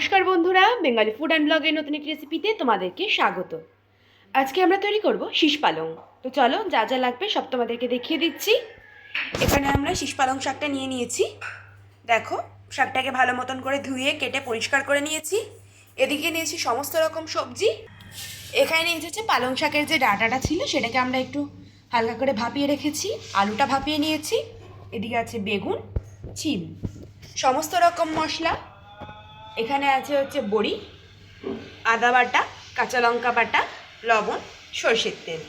নমস্কার বন্ধুরা, Bengali food and ব্লগের নতুন একটি রেসিপিতে তোমাদেরকে স্বাগত। আজকে আমরা তৈরি করব শীষ পালং। তো চলো, যা যা লাগবে সব তোমাদেরকে দেখিয়ে দিচ্ছি। এখানে আমরা শীষ পালং শাকটা নিয়ে নিয়েছি। দেখো, শাকটাকে ভালো মতন করে ধুয়ে, কেটে পরিষ্কার করে নিয়েছি। এদিকে নিয়েছি সমস্ত রকম সবজি। এখানে নিয়েছি হচ্ছে পালং শাকের যে ডাটাটা ছিল, সেটাকে আমরা একটু হালকা করে ভাপিয়ে রেখেছি। আলুটা ভাপিয়ে নিয়েছি। এদিকে আছে বেগুন চিম সমস্ত রকম মশলা। এখানে আছে হচ্ছে বড়ি, আদা বাটা, কাঁচা লঙ্কা বাটা, লবণ, সর্ষের তেল।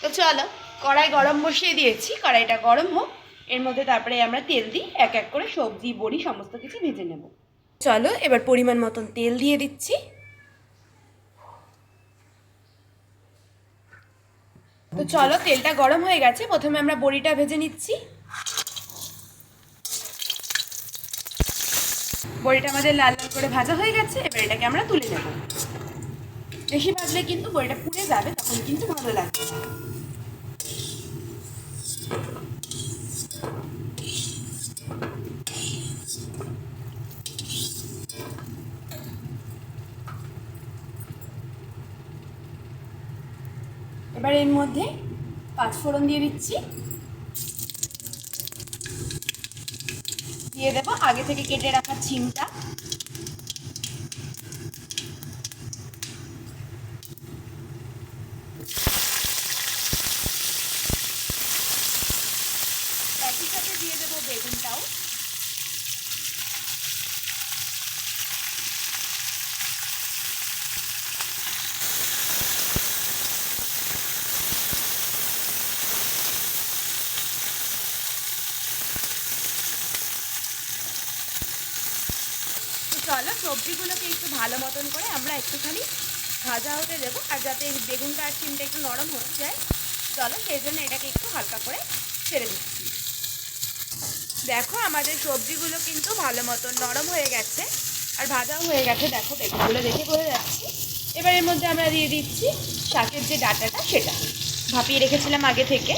তো চলো, কড়াই গরম বসিয়ে দিয়েছি, কড়াইটা গরম হোক, এর মধ্যে তারপরে আমরা তেল দিই, এক এক করে সবজি, বড়ি, সমস্ত কিছু ভেজে নেব। চলো, এবার পরিমাণ মতন তেল দিয়ে দিচ্ছি। তো চলো, তেলটা গরম হয়ে গেছে, প্রথমে আমরা বড়িটা ভেজে নিচ্ছি। বড়িটা আমাদের লাল লাল করে ভাজা হয়ে গেছে, এবার এটাকে আমরা তুলে নেব। বেশি ভাজলে কিন্তু বড়িটা পুড়ে যাবে, তখন কিন্তু ভালো লাগবে এবার এর মধ্যে পাঁচ ফোড়ন দিয়ে দিচ্ছি। দিয়ে দেবো। আগে থেকে কেটে রাখা ছিমটা। একই সাথে দিয়ে দেবো বেগুনটাও। চলো, সবজিগুলোকে একটু ভালো মতন করে আমরা একটুখানি ভাজা হতে দেবো, আর যাতে বেগুনটা আর চিমটা একটু নরম হয়ে যায়, চলো সেই জন্য এটাকে একটু হালকা করে ছেড়ে দিচ্ছি। দেখো, আমাদের সবজিগুলো কিন্তু ভালো মতন নরম হয়ে গেছে, আর ভাজাও হয়ে গেছে। দেখো, বেগুনগুলো দেখে বোঝা যাচ্ছে। এবার এর মধ্যে আমরা দিয়ে দিচ্ছি শাকের যে ডাটাটা, সেটা। ভাপিয়ে রেখেছিলাম আগে থেকে।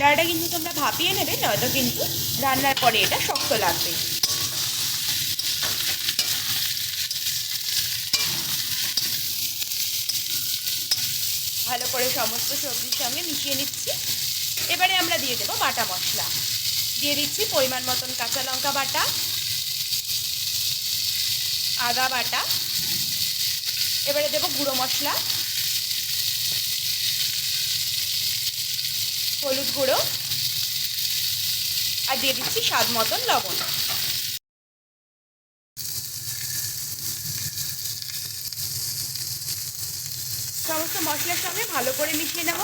ডাটাটা কিন্তু তোমরা ভাপিয়ে নেবে, নয়তো কিন্তু রান্নার পরে এটা শক্ত লাগবে। ভালো করে সমস্ত সবজির সঙ্গে মিশিয়ে নিচ্ছি। এবারে আমরা দিয়ে দেবো বাটা মশলা। দিয়ে দিচ্ছি পরিমাণ মতন কাঁচা লঙ্কা বাটা, আদা বাটা। এবারে দেবো গুঁড়ো মশলা। হলুদ গুঁড়ো। আর দিয়ে দিচ্ছি স্বাদ মতন লবণ। সমস্ত মশলার সঙ্গে ভালো করে মিশিয়ে নেব।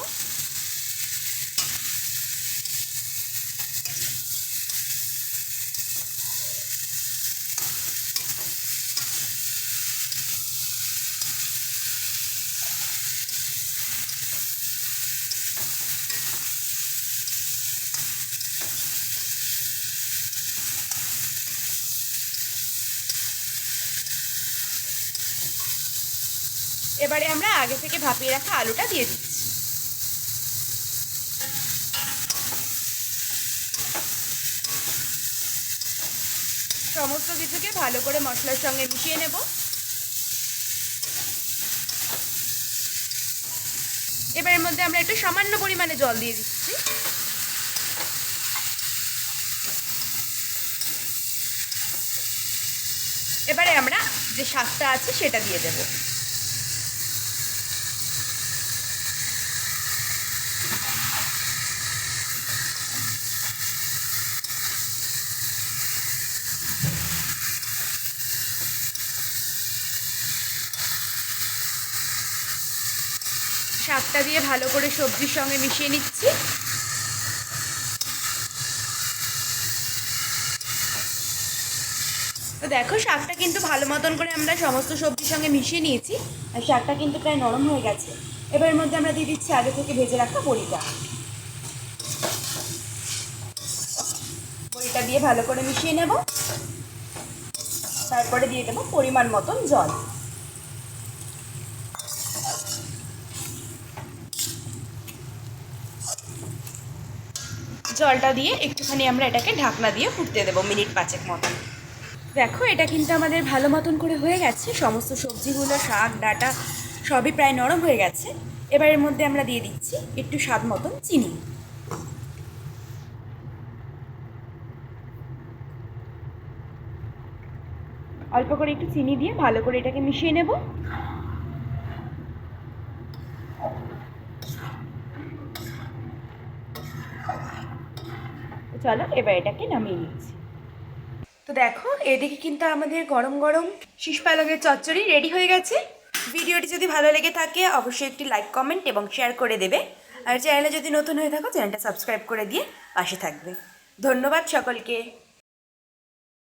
এবারে আমরা আগে থেকে ভাপিয়ে রাখা আলুটা দিয়ে দিচ্ছি। সমস্ত কিছুকে ভালো করে মশলার সঙ্গে মিশিয়ে নেব। এবার এর মধ্যে আমরা একটু সামান্য পরিমাণে জল দিয়ে দিচ্ছি। এবারে আমরা যে শাকটা আছে সেটা দিয়ে দেবো। শাকটা দিয়ে ভালো করে সবজির সঙ্গে মিশিয়ে নিচ্ছি। তো দেখো, শাকটা কিন্তু ভালো মতন করে আমরা সমস্ত সবজির সঙ্গে মিশিয়ে নিয়েছি আর শাকটা কিন্তু প্রায় নরম হয়ে গেছে। এবার মধ্যে আমরা দিয়ে দিচ্ছি আগে থেকে ভেজে রাখা বড়িটা। বড়িটা দিয়ে ভালো করে মিশিয়ে নেব। তারপরে দিয়ে দেবো পরিমাণ মতন জল। জলটা দিয়ে একটুখানি আমরা এটাকে ঢাকনা দিয়ে ফুটতে দেবো মিনিট পাঁচেক মতন। দেখো, এটা কিন্তু আমাদের ভালো মতন করে হয়ে গেছে। সমস্ত সবজিগুলো, শাক, ডাটা সবই প্রায় নরম হয়ে গেছে। এবার এর মধ্যে আমরা দিয়ে দিচ্ছি একটু স্বাদ মতন চিনি। অল্প করে একটু চিনি দিয়ে ভালো করে এটাকে মিশিয়ে নেব। চলো, এবার এটাকে নামিয়ে নিচ্ছি। তো দেখো, এদিকে কিন্তু আমাদের গরম গরম শীষ পালকের চচ্চড়ি রেডি হয়ে গেছে। ভিডিওটি যদি ভালো লেগে থাকে, অবশ্যই একটি লাইক, কমেন্ট এবং শেয়ার করে দেবে। আর চ্যানেলে যদি নতুন হয়ে থাকো, চ্যানেলটা সাবস্ক্রাইব করে দিয়ে পাশে থাকবে। ধন্যবাদ সকলকে।